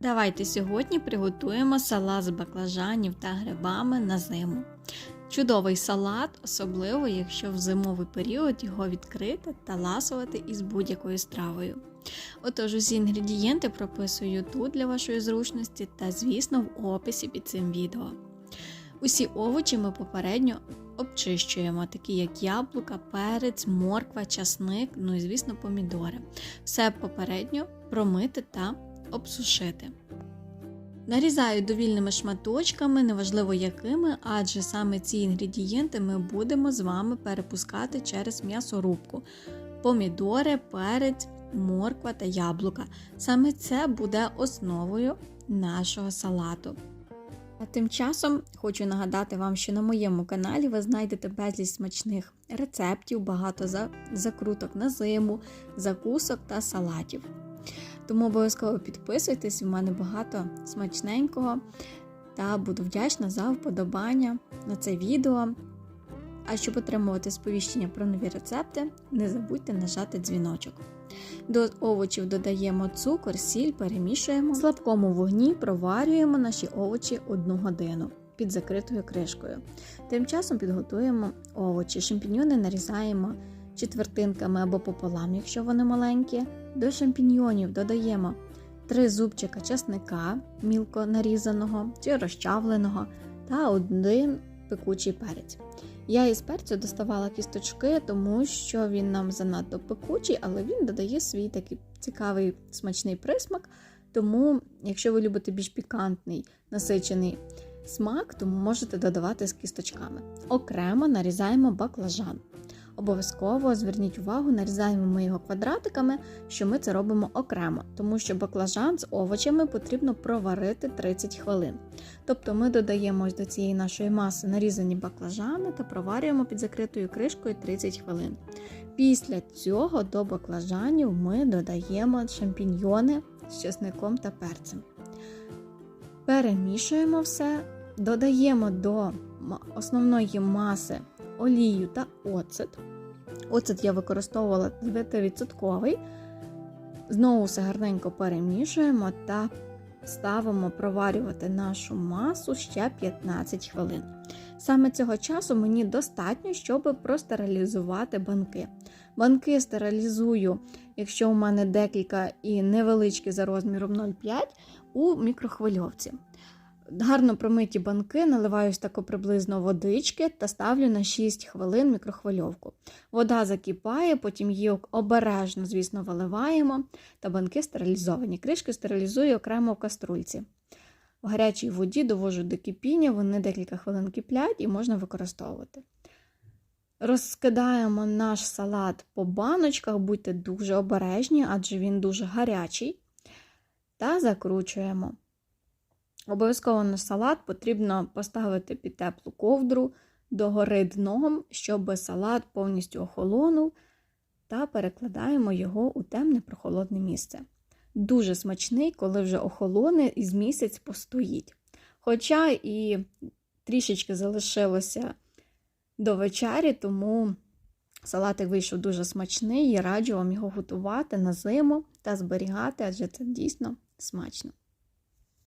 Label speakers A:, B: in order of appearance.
A: Давайте сьогодні приготуємо салат з баклажанів та грибами на зиму. Чудовий салат, особливо якщо в зимовий період його відкрити та ласувати із будь-якою стравою. Отож, усі інгредієнти прописую тут для вашої зручності та, звісно, в описі під цим відео. Усі овочі ми попередньо обчищуємо, такі як яблука, перець, морква, часник, ну і, звісно, помідори. Все попередньо промити та обсушити. Нарізаю довільними шматочками, неважливо якими, адже саме ці інгредієнти ми будемо з вами перепускати через м'ясорубку: помідори, перець, морква та яблука. Саме це буде основою нашого салату. А тим часом хочу нагадати вам, що на моєму каналі ви знайдете безліч смачних рецептів, багато закруток на зиму, закусок та салатів. Тому обов'язково підписуйтесь, у мене багато смачненького та буду вдячна за вподобання на це відео. А щоб отримувати сповіщення про нові рецепти, не забудьте нажати дзвіночок. До овочів додаємо цукор, сіль, перемішуємо. В слабкому вогні проварюємо наші овочі 1 годину під закритою кришкою. Тим часом підготуємо овочі. Шампіньони нарізаємо четвертинками або пополам, якщо вони маленькі. До шампіньйонів додаємо 3 зубчика часника мілко нарізаного чи розчавленого та один пекучий перець. Я із перцю доставала кісточки, тому що він нам занадто пекучий, але він додає свій такий цікавий смачний присмак. Тому, якщо ви любите більш пікантний насичений смак, то можете додавати з кісточками. Окремо нарізаємо баклажан. Обов'язково зверніть увагу, нарізаємо ми його квадратиками, що ми це робимо окремо, тому що баклажан з овочами потрібно проварити 30 хвилин. Тобто ми додаємо до цієї нашої маси нарізані баклажани та проварюємо під закритою кришкою 30 хвилин. Після цього до баклажанів ми додаємо шампіньйони з чесником та перцем. Перемішуємо все, додаємо до основної маси олію та оцет. Оцет я використовувала 9%. Знову все гарненько перемішуємо та ставимо проварювати нашу масу ще 15 хвилин. Саме цього часу мені достатньо, щоб простерилізувати банки. Банки стерилізую, якщо у мене декілька і невеличкі за розміром 0,5 у мікрохвильовці. Гарно промиті банки, наливаю тако приблизно водички та ставлю на 6 хвилин мікрохвильовку. Вода закипає, потім її обережно, звісно, виливаємо, та банки стерилізовані. Кришки стерилізую окремо в каструльці. В гарячій воді довожу до кипіння, вони декілька хвилин киплять і можна використовувати. Розкидаємо наш салат по баночках, будьте дуже обережні, адже він дуже гарячий. Та закручуємо. Обов'язково на салат потрібно поставити під теплу ковдру догори дном, щоб салат повністю охолонув, та перекладаємо його у темне прохолодне місце. Дуже смачний, коли вже охолоне і з місяць постоїть. Хоча і трішечки залишилося до вечері, тому салатик вийшов дуже смачний і раджу вам його готувати на зиму та зберігати, адже це дійсно смачно.